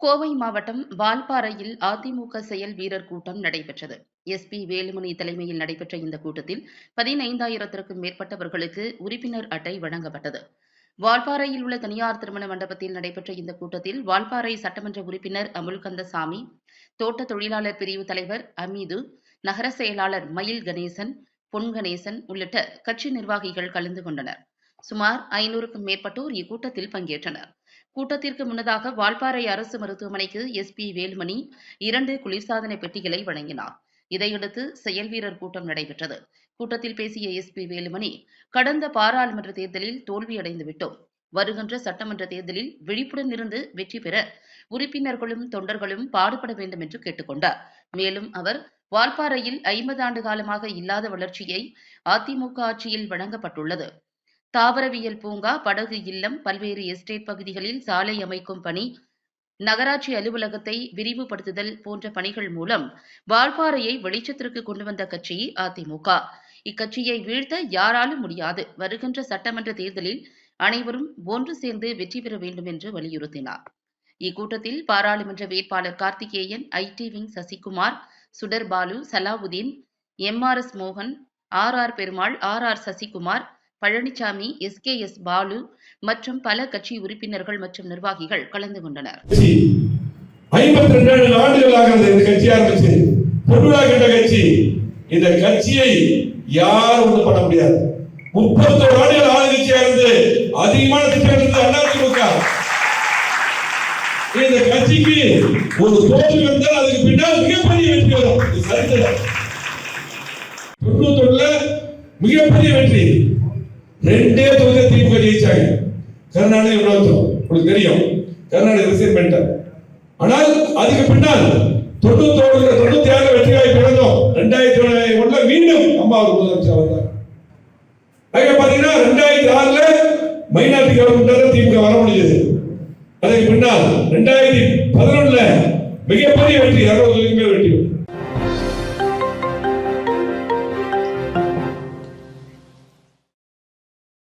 கோவை மாவட்டம் வால்பாறையில் அதிமுக செயல் வீரர் கூட்டம் நடைபெற்றது. எஸ்பி வேலுமணி தலைமையில் நடைபெற்ற இந்த கூட்டத்தில் பதினைந்தாயிரத்திற்கும் மேற்பட்டவர்களுக்கு உறுப்பினர் அட்டை வழங்கப்பட்டது. வால்பாறையில் உள்ள தனியார் திருமண மண்டபத்தில் நடைபெற்ற இந்த கூட்டத்தில் வால்பாறை சட்டமன்ற உறுப்பினர் அமுல்கந்தசாமி தோட்ட தொழிலாளர் பிரிவு தலைவர் அமீது நகர செயலாளர் மயில் கணேசன் பொன் கணேசன் உள்ளிட்ட கட்சி நிர்வாகிகள் கலந்து கொண்டனர். சுமார் ஐநூறுக்கும் மேற்பட்டோர் இக்கூட்டத்தில் பங்கேற்றனர். கூட்டத்திற்கு முன்னதாக வால்பாறை அரசு மருத்துவமனைக்கு எஸ்பி வேல்மணி இரண்டு குளிர்சாதன பெட்டிகளை வழங்கினார். இதையடுத்து செயல் வீரர் கூட்டம் நடைபெற்றது. கூட்டத்தில் பேசிய எஸ்பி வேலுமணி கடந்த பாராளுமன்ற தேர்தலில் தோல்வியடைந்து விட்டோம். வருகின்ற சட்டமன்ற தேர்தலில் விழிப்புடன் இருந்து வெற்றி பெற உறுப்பினர்களும் தொண்டர்களும் பாடுபட வேண்டும் என்று கேட்டுக்கொண்டார். மேலும் அவர் வால்பாறையில் ஐம்பது ஆண்டு காலமாக இல்லாத வளர்ச்சியை அதிமுக ஆட்சியில் வழங்கப்பட்டுள்ளது. தாவரவியல் பூங்கா படகு இல்லம் பல்வேறு எஸ்டேட் பகுதிகளில் சாலை அமைக்கும் பணி நகராட்சி அலுவலகத்தை விரிவுபடுத்துதல் போன்ற பணிகள் மூலம் வால்பாறையை வெளிச்சத்திற்கு கொண்டு வந்த கட்சி அதிமுக. இக்கட்சியை வீழ்த்த யாராலும் முடியாது. வருகின்ற சட்டமன்ற தேர்தலில் அனைவரும் ஒன்று சேர்ந்து வெற்றி பெற வேண்டும் என்று வலியுறுத்தினார். இக்கூட்டத்தில் பாராளுமன்ற வேட்பாளர் Karthikeyan I T wing Sasikumar Sudar Balu Salahuddin M R S மோகன் R R Perumal R R Sasikumar Palanisamy S. K. S. Balu மற்றும் பல கட்சி உறுப்பினர்கள் மற்றும் நிர்வாகிகள் கலந்து கொண்டனர். ஐம்பத்தி ரெண்டு ஆண்டுகளாக இந்த கட்சி ஆரம்பிச்சு பொருளா கட்ட கட்சி இந்த கட்சியை யாரும் ஒன்றும் பண்ண முடியாது. முப்பத்தோரு ஆண்டுகள் ஆளுங்கட்சியா இருந்து அதிகமான திட்டம் இருந்தது அதிமுக. இந்த கட்சிக்கு ஒரு தோல்வி வந்தால் அதுக்கு பின்னால் மிகப்பெரிய வெற்றி வரும். சரித்திரம். தொண்ணூத்தொன்னுல மிகப்பெரிய வெற்றி. ரெண்டே தொகுதி திமுக ஜெயிச்சாங்க. கருணாநிதி வினோத்தம் உங்களுக்கு தெரியும். கருணாநிதி ரிசைன் பண்ணிட்டார். ஆனால் அதுக்கு பின்னால் தொண்ணூத்தோடு தொண்ணூத்தி ஆறு வெற்றியாய் பிறந்தோம். ரெண்டாயிரத்தி ஒண்ணுல மீண்டும் அம்மா ஒரு முதலமைச்சர் வந்தார். அங்க பாத்தீங்கன்னா ரெண்டாயிரத்தி ஆறுல மைனாரிட்டி கவர்மெண்ட் திமுக வர முடிஞ்சது. அதுக்கு பின்னால் ரெண்டாயிரத்தி பதினொன்னுல மிகப்பெரிய வெற்றி அறுபது வெற்றி.